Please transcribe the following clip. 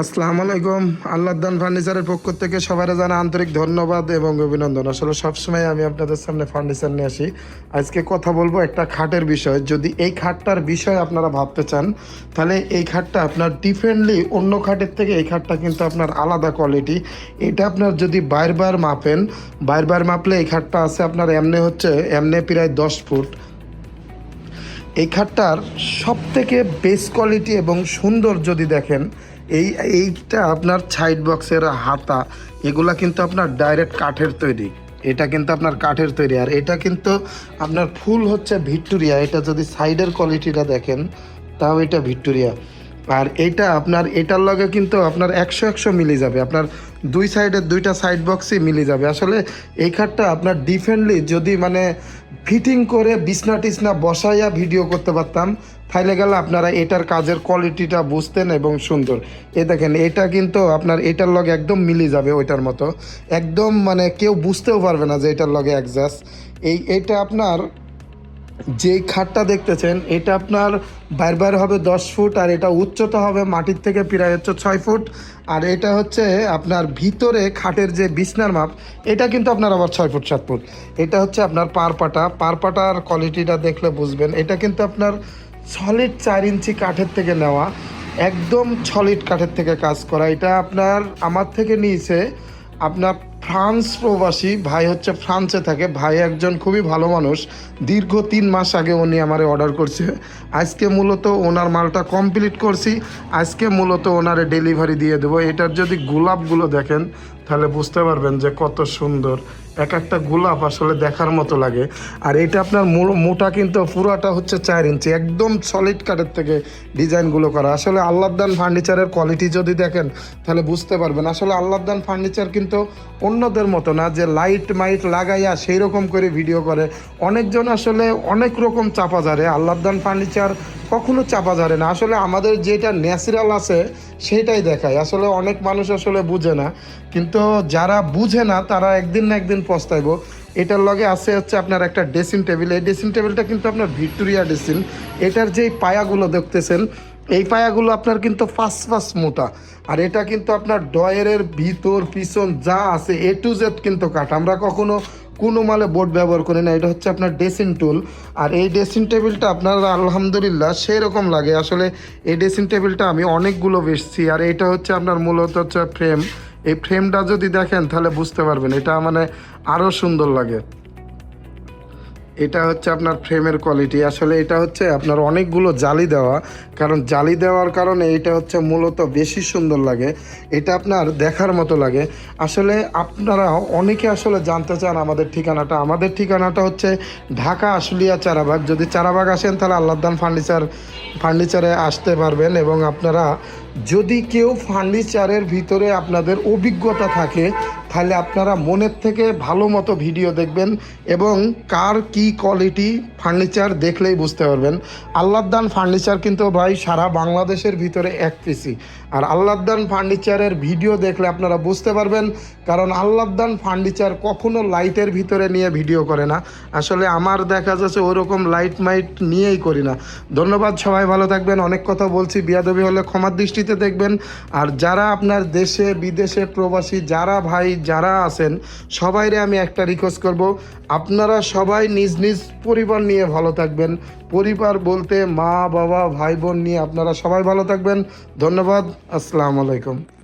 আসসালামু আলাইকুম। আল্লাহদান ফার্নিচারের পক্ষ থেকে সবাই জানা আন্তরিক ধন্যবাদ এবং অভিনন্দন। আসলে সবসময় আমি আপনাদের সামনে ফার্নিচার নিয়ে আসি। আজকে কথা বলব একটা খাটের বিষয়। যদি এই খাটটার বিষয় আপনারা ভাবতে চান, তাহলে এই খাটটা আপনার ডিফারেন্টলি অন্য খাটের থেকে এই খাটটা কিন্তু আপনার আলাদা কোয়ালিটি এটা আপনার যদি বারবার মাপেন, বারবার মাপলে এই খাটটা আছে আপনার এমনি হচ্ছে, এমনি প্রায় দশ ফুট। এই খাটটার সব থেকে বেস্ট কোয়ালিটি এবং সুন্দর যদি দেখেন, এই, এইটা আপনার সাইড বক্সের হাতা, এগুলা কিন্তু আপনার ডাইরেক্ট কাঠের তৈরি। এটা কিন্তু আপনার কাঠের তৈরি। আর এটা কিন্তু আপনার ফুল হচ্ছে ভিক্টোরিয়া। এটা যদি সাইডের কোয়ালিটিটা দেখেন, তাও এটা ভিক্টোরিয়া। আর এইটা আপনার, এটার লগে কিন্তু আপনার একশো একশো মিলে যাবে। আপনার দুই সাইডের দুইটা সাইড বক্সই মিলে যাবে। আসলে এই খাটটা আপনার ডিফেন্টলি যদি মানে ফিটিং করে বিছনা টিসনা বসাইয়া ভিডিও করতে পারতাম, তাইলে গেলে আপনারা এটার কাজের কোয়ালিটিটা বুঝতেন এবং সুন্দর। এ দেখেন, এটা কিন্তু আপনার, এটার লগে একদম মিলে যাবে ওইটার মতো। একদম মানে কেউ বুঝতেও পারবে না যে এটার লগে অ্যাডজাস্ট এই, এটা আপনার যে খাটটা দেখতেছেন, এটা আপনার বাইর বাইর হবে দশ ফুট আর এটা উচ্চতা হবে মাটির থেকে প্রায় হচ্ছে ছয় ফুট। আর এটা হচ্ছে আপনার ভিতরে খাটের যে বিছনার মাপ, এটা কিন্তু আপনার আবার ছয় ফুট, সাত ফুট। এটা হচ্ছে আপনার পারপাটা পারপাটার কোয়ালিটিটা দেখলে বুঝবেন। এটা কিন্তু আপনার সলিড চার ইঞ্চি কাঠের থেকে নেওয়া, একদম সলিড কাঠের থেকে কাজ করা। এটা আপনার আমার থেকে নিয়েছে, আপনার ফ্রান্স প্রবাসী ভাই হচ্ছে ফ্রান্সে থাকে। ভাই একজন খুবই ভালো মানুষ। দীর্ঘ তিন মাস আগে উনি আমার অর্ডার করছে। আজকে মূলত ওনার মালটা কমপ্লিট করছি। আজকে মূলত ওনারে ডেলিভারি দিয়ে দেবো। এটার যদি গোলাপগুলো দেখেন তাহলে বুঝতে পারবেন যে কত সুন্দর। এক একটা গোলাপ আসলে দেখার মতো লাগে। আর এটা আপনার মোটা কিন্তু পুরাটা হচ্ছে চার ইঞ্চি। একদম সলিড কাঠের থেকে ডিজাইনগুলো করা। আসলে আল্লাহদান ফার্নিচারের কোয়ালিটি যদি দেখেন, তাহলে বুঝতে পারবেন। আসলে আল্লাহদান ফার্নিচার কিন্তু অন্যদের মতো না, যে লাইট মাইট লাগাইয়া সেই রকম করে ভিডিও করে। অনেকজন আসলে অনেক রকম চাপা ঝাড়ে। আল্লাহদান ফার্নিচার কখনো চাপা ঝাড়ে না। আসলে আমাদের যেটা ন্যাচারাল আছে, সেটাই দেখায়। আসলে অনেক মানুষ আসলে বুঝে না। কিন্তু যারা বুঝে না, তারা একদিন না একদিন পস্তাইব। এটার লগে আছে হচ্ছে আপনার একটা ড্রেসিং টেবিল এই ড্রেসিং টেবিলটা কিন্তু আপনার ভিক্টোরিয়া ড্রেসিং এটার যেই পায়াগুলো দেখতেছেন, এই পায়াগুলো আপনার কিন্তু ফার্স্ট ফার্স্ট মোটা। আর এটা কিন্তু আপনার ডয়ের ভিতর, পিছন যা আছে এ টু জেড কিন্তু কাঠ। আমরা কখনো কোনো মালে বোর্ড ব্যবহার করি না, এটা হচ্ছে আপনার ড্রেসিং টুল আর এই ড্রেসিং টেবিলটা আপনার আলহামদুলিল্লাহ সেই রকম লাগে। আসলে এই ড্রেসিং টেবিলটা আমি অনেকগুলো বেচছি, আর এটা হচ্ছে আপনার মূলত হচ্ছে ফ্রেম এই ফ্রেমটা যদি দেখেন তাহলে বুঝতে পারবেন, এটা মানে আরও সুন্দর লাগে। এটা হচ্ছে আপনার ফ্রেমের কোয়ালিটি আসলে এটা হচ্ছে আপনার অনেকগুলো জালি দেওয়া। কারণ জালি দেওয়ার কারণে এটা হচ্ছে মূলত বেশি সুন্দর লাগে। এটা আপনার দেখার মতো লাগে। আসলে আপনারা অনেকে আসলে জানতে চান আমাদের ঠিকানাটা। আমাদের ঠিকানাটা হচ্ছে ঢাকা আশুলিয়া চারাবাগ। যদি চারাবাগ আসেন তাহলে আল্লাহদান ফার্নিচার ফার্নিচারে আসতে পারবেন এবং আপনারা যদি কেউ ফার্নিচারের ভিতরে আপনাদের অভিজ্ঞতা থাকে, তাহলে আপনারা মনের থেকে ভালো মতো ভিডিও দেখবেন এবং কার কি কোয়ালিটি ফার্নিচার দেখলেই বুঝতে পারবেন। আল্লাহদান ফার্নিচার কিন্তু ভাই সারা বাংলাদেশের ভিতরে এক পিসি আর আল্লাহদান ফার্নিচারের ভিডিও দেখলে আপনারা বুঝতে পারবেন, কারণ আল্লাহদান ফার্নিচার কখনো লাইটের ভিতরে নিয়ে ভিডিও করে না। আসলে আমার দেখা যাচ্ছে ওরকম লাইট মাইট নিয়েই করি না। ধন্যবাদ সবাই, ভালো থাকবেন। অনেক কথা বলছি, বিয়াদবি হলে ক্ষমার দৃষ্টিতে দেখবেন। আর যারা আপনার দেশে, বিদেশে প্রবাসী, যারা ভাই, যারা আছেন, সবাইরে আমি একটা রিকোয়েস্ট করব। আপনারা সবাই নিজ নিজ পরিবার নিয়ে ভালো থাকবেন। পরিবার বলতে মা, বাবা, ভাই, বোন নিয়ে আপনারা সবাই ভালো থাকবেন। ধন্যবাদ। আসসালামু আলাইকুম।